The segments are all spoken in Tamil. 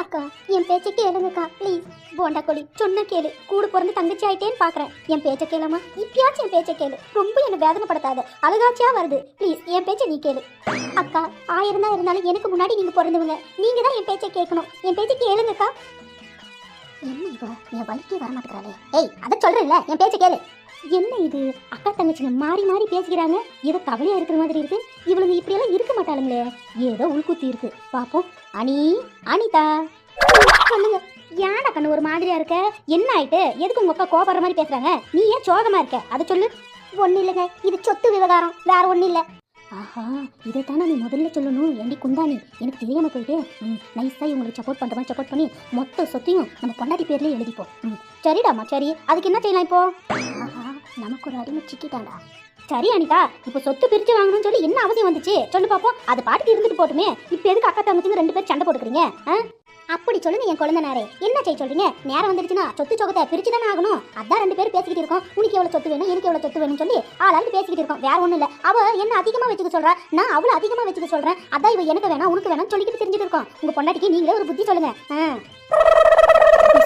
அக்கா என் பேச்சை கேளுங்கக்கா ப்ளீஸ் போண்டா கோழி சொன்ன கேளு. கூட பிறந்து தங்கச்சி ஆயிட்டேன்னு பாக்குறேன். என் பேச்சை கேளுமா? இப்பயாச்சும் என் பேச்சை கேளு. ரொம்ப என்ன வேதனைப்படுத்தாத. அழுகாச்சியா வருது. ப்ளீஸ் என் பேச்சை நீ கேளு. அக்கா ஆயிரம் தான் இருந்தாலும் எனக்கு முன்னாடி நீங்க பிறந்தவங்க. நீங்க தான் என் பேச்சை கேட்கணும். என் பேச்சை கேளுங்கக்கா. என்ன இவ என் வழிக்கே வர மாட்டேங்கிறாளே ஏய் அதை சொல்றேன்ல என் பேச்சை கேளு. என்ன இது? அக்கா தங்கச்சிங்க மாறி மாறி பேசிக்கிறாங்க. ஏதோ கவலையா இருக்கிற மாதிரி இருக்கு. இவளுங்க இப்படியெல்லாம் இருக்க மாட்டாளுங்களே. ஏதோ உள்குத்தி இருக்கு. பாப்போம். அனி அனிதா. சொல்லுங்க ஏன்டா கண்ணு ஒரு மாதிரியா இருக்க? என்ன ஆயிட்டு? எதுக்கு உங்க அக்கா கோபப்படுற மாதிரி பேசுறாங்க? நீ ஏன் சோகமா இருக்க? அதை சொல்லு. ஒண்ணு இல்லைங்க. இது சொத்து விவகாரம். வேற ஒண்ணு இல்ல. ஆஹா இதைத்தானே நீ முதல்ல சொல்லணும்? ஏண்டி குந்தாணி எனக்கு தெரியாமல் போயிட்டு. ம் நைஸாக இவங்களுக்கு சப்போர்ட் பண்ணுற மாதிரி சப்போர்ட் பண்ணி மொத்த சொத்தையும் நம்ம பொண்டாட்டி பேர்லேயே எழுதிப்போம் ம் சரிடாமா சரி. அதுக்கு என்ன செய்யலாம் இப்போ? ஆஹா நமக்கு ஒரு அடிமை சிக்கிட்டாண்டா சரி அனிதா இப்போ சொத்து பிரித்து வாங்கணும்னு சொல்லி என்ன அவசியம் வந்துச்சு? சொல்லு பார்ப்போம் அது பாட்டுக்கு இருந்துட்டு போட்டுமே. இப்போ எதுக்கு அக்கா தங்கச்சிங்க ரெண்டு பேரும் சண்டை போட்டுக்கிறீங்க? ஆ? அப்படி சொல்லுங்க என் குழந்தைனாரே. என்ன செய்ய சொல்றீங்க? நேரம் வந்துருச்சுன்னா சொத்து சொகத்தை பிரிச்சு தானே ஆகணும். அதான் ரெண்டு பேரும் பேசிக்கிட்டு இருக்கோம். உனக்கு எவ்வளவு சொத்து வேணும் எனக்கு எவ்வளவு சொத்து வேணும்னு சொல்லி ஆளாளுக்கு பேசிக்கிட்டு இருக்கோம். வேற ஒண்ணும் இல்ல. அவ என்ன அதிகமா வச்சுக்க சொல்றா? நான் அவ்வளவு அதிகமா வச்சுக்க சொல்றேன். அதான் இவ எனக்கு வேணாம் உனக்கு வேணாம் சொல்லிக்கிட்டு தெரிஞ்சுட்டு இருக்கோம். உங்க பொண்டாட்டிக்கு நீங்களே ஒரு புத்தி சொல்லுங்க. ஆ.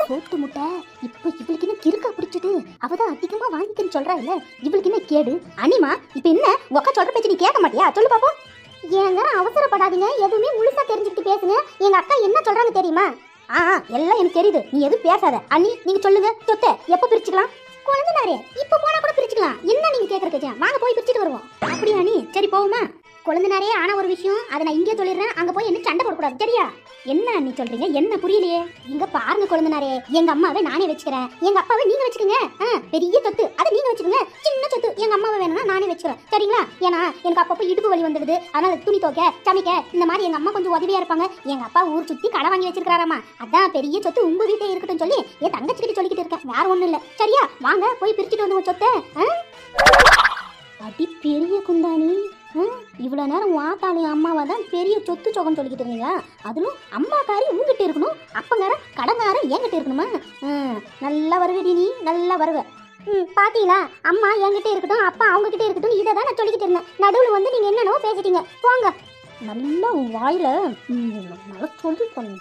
சோத்து முட்டை இப்போ இவளுக்கு என்ன கிறுக்கா பிடிச்சது? அவ தான் அதிகமா வாங்கிக்கன்னு சொல்றா இல்ல? இவளுக்கு என்ன கேடு? அனிமா இப்ப என்ன? உக்கா சொல்ற பேச்சு நீ கேட்க மாட்டியா? சொல்லு பாப்போம். ஏங்க அவசரப்படாதீங்க. எதுவுமே முழுசா தெரிஞ்சுக்கிட்டு பேசுங்க. எங்க அக்கா என்ன சொல்றாங்க தெரியுமா? ஆ எல்லாம் எனக்கு தெரியுது. நீ எதுவும் பேசாத. அண்ணி நீங்க சொல்லுங்க. சொத்தை எப்போ பிரிச்சுக்கலாம்? குழந்தைனாரே இப்போ போனா கூட பிரிச்சுக்கலாம். என்ன நீங்க கேக்குற கேச்சா வாங்க போய் பிரிச்சுட்டு வருவோம். அப்படியா நீ சரி போவோமா? குழந்தைனாரே ஆன ஒரு விஷயம். அதை நான் இங்கே சொல்லிடுறேன். அங்க போய் என்ன சண்டை போடக்கூடாது. சரியா? என்ன நீ சொல்றீங்க? என்ன புரியலையே? இங்க பாருங்க குழந்தைனாரே. எங்க அம்மாவை நானே வச்சுக்கிறேன். எங்க அப்பாவை நீங்க வச்சுக்கோங்க. பெரிய சொத்து அதை நீங்க வச்சுக்கோங்க. வச்சுக்கிறேன் சரிங்களா? ஏன்னா எனக்கு அப்பப்போ இடுப்பு வலி வந்துடுது. அதனால துணி துவைக்க சமைக்க இந்த மாதிரி எங்க அம்மா கொஞ்சம் உதவியா இருப்பாங்க. எங்க அப்பா ஊர் சுத்தி கடை வாங்கி வச்சிருக்காராமா அதான் பெரிய சொத்து உங்க வீட்டே இருக்கட்டும் சொல்லி என் தங்கச்சிக்கிட்ட சொல்லிக்கிட்டு இருக்கேன். வேற ஒண்ணும் இல்ல. சரியா? வாங்க போய் பிரிச்சுட்டு வந்து சொத்தை. அடி பெரிய குந்தானி ஆ? இவ்வளவு நேரம் வாத்தாளி அம்மாவை தான் பெரிய சொத்து சொகம் சொல்லிக்கிட்டு இருந்தீங்க அதிலும் அம்மாக்காரி உங்ககிட்ட இருக்கணும். அப்பங்கார கடங்கார என்கிட்ட இருக்கணுமா? நல்லா வருவடி நீ. நல்லா வருவ. ம் பாத்தீங்களா? அம்மா என்கிட்ட இருக்கட்டும் அப்பா அவங்க கிட்ட இருக்கட்டும் இதை தான் நான் சொல்லிக்கிட்டு இருந்தேன். நடுவில் வந்து நீங்க என்னென்னவோ பேசிட்டீங்க. போங்க. நல்லா உன் வாயில நல்லா சொல்லி பண்ணு